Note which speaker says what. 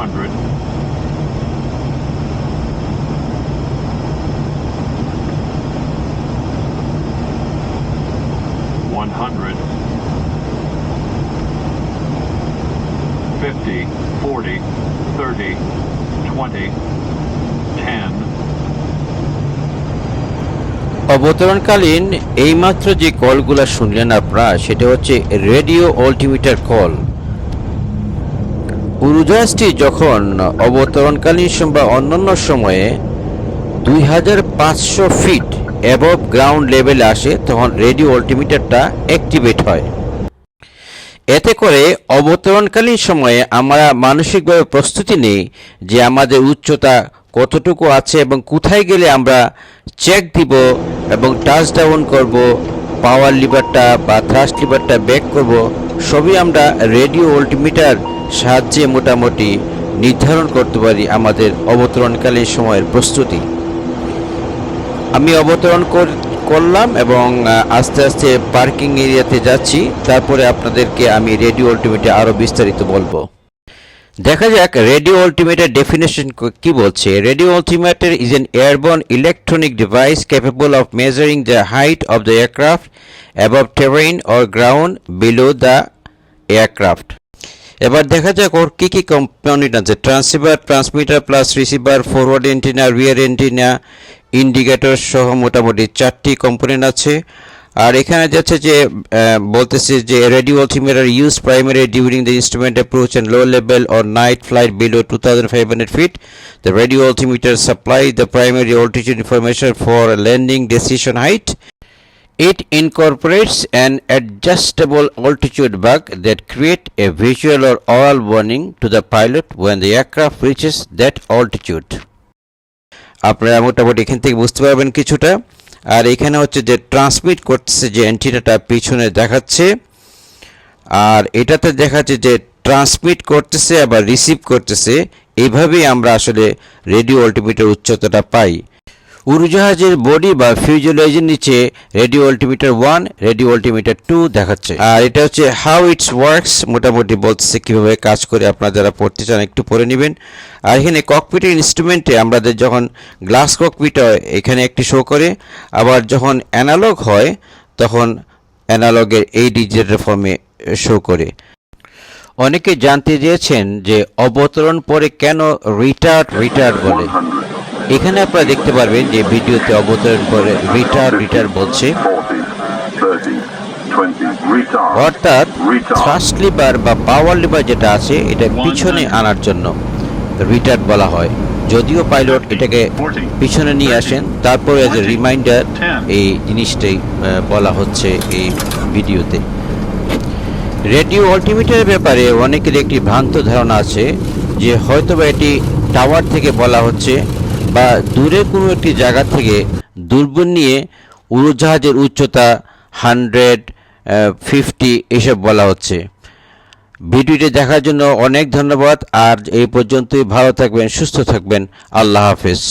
Speaker 1: hundred. One hundred. Fifty, forty, thirty, twenty, ten.
Speaker 2: অবতরণকালীন এইমাত্র যে কলগুলো শুনলেন আপনারা সেটা হচ্ছে রেডিও অল্টিমিটার কল উড়োজাহাজটি যখন অবতরণকালীন বা অন্যান্য সময়ে দুই হাজার পাঁচশো ফিট অ্যাবভ গ্রাউন্ড লেভেলে আসে, তখন রেডিও অল্টিমিটারটা অ্যাক্টিভেট হয়। এতে করে অবতরণকালীন সময়ে আমরা মানসিকভাবে প্রস্তুতি নেই যে আমাদের উচ্চতা কতটুকু আছে এবং কোথায় গেলে আমরা চেক দিব এবং টাচ ডাউন করব পাওয়ার লিভারটা বা থ্রাস্ট লিভারটা ব্যাক করব, সবই আমরা রেডিও অল্টিমিটার সাহায্যে মোটামুটি নির্ধারণ করতে পারি আমাদের অবতরণকালীন সময়ের প্রস্তুতি। আমি অবতরণ কর- করলাম এবং আস্তে আস্তে পার্কিং এরিয়াতে যাচ্ছি। তারপরে আপনাদেরকে আমি রেডিও অল্টিমেটে আরও বিস্তারিত বলব। দেখা যাক রেডিও অল্টিমেটের ডেফিনেশন কি বলছে? Radio altimeter is an airborne electronic device capable of measuring the height of the aircraft above terrain or ground below the aircraft এবার দেখা যাক ওর কী কী কম্পোনেন্ট আছে। Transceiver transmitter plus receiver forward antenna rear antenna indicator সহ মোটামুটি চারটি কম্পোনেন্ট আছে। আর এখানে যাচ্ছে যে বলতেছে যে radio altimeter use primary during the instrument approach and low level or night flight below two thousand five hundred feet the radio altimeter supply the primary altitude information for landing decision height. It incorporates an adjustable altitude bug that create a visual or oral warning to the pilot when the aircraft reaches that altitude. আপনারা মোটামুটি এখান থেকে বুঝতে পারবেন কিছুটা। আর এখানে হচ্ছে যে ট্রান্সমিট করতেছে যে অ্যান্টিনাটা পিছনে দেখাচ্ছে। আর এটাতে দেখাচ্ছে যে ট্রান্সমিট করতেছে আবার রিসিভ করতেছে। এইভাবেই আমরা আসলে রেডিও অল্টিমিটার উচ্চতাটা পাই। উড়োজাহাজের বডি বা ফিউজুলাইজের নিচে radio altimeter one radio altimeter two দেখাচ্ছে। আর এটা হচ্ছে হাউ ইটস ওয়ার্কস মোটামুটি বলতেছে কীভাবে কাজ করে আপনারা যারা পড়তে চান একটু পড়ে নেবেন। আর এখানে ককপিটের ইনস্ট্রুমেন্টে আমাদের যখন গ্লাস ককপিট হয়, এখানে একটি শো করে। আবার যখন অ্যানালগ হয়, তখন অ্যানালগের এই ডিজিটাল ফর্মে শো করে। অনেকে জানতে চেয়েছেন যে অবতরণ পরে কেন রিটার্ড রিটার্ড বলে। এখানে আপনারা দেখতে পারবেন যে ভিডিওতে অবতরণ করে রিটার রিটার বলছে
Speaker 3: 40, 30, 20, retard.
Speaker 2: অর্থাৎ. থ্রাস্ট লিভার বা পাওয়ার লিভার যেটা আছে এটা পিছনে আনার জন্য রিটার্ড বলা হয় যদিও পাইলট এটাকে পিছনে নিয়ে আসেন তারপরে এজ এ রিমাইন্ডার এই জিনিসটাই বলা হচ্ছে এই ভিডিওতে রেডিও অল্টিমিটারের ব্যাপারে অনেকের একটি ভ্রান্ত ধারণা আছে যে হয়তোবা এটি টাওয়ার থেকে বলা হচ্ছে বা দূরে কোনো একটি জায়গা থেকে দূরবীন নিয়ে উড়োজাহাজের উচ্চতা হান্ড্রেড ফিফটি এসব বলা হচ্ছে। ভিডিওটি দেখার জন্য অনেক ধন্যবাদ। আর এই পর্যন্তই। ভালো থাকবেন, সুস্থ থাকবেন। আল্লাহ হাফেজ।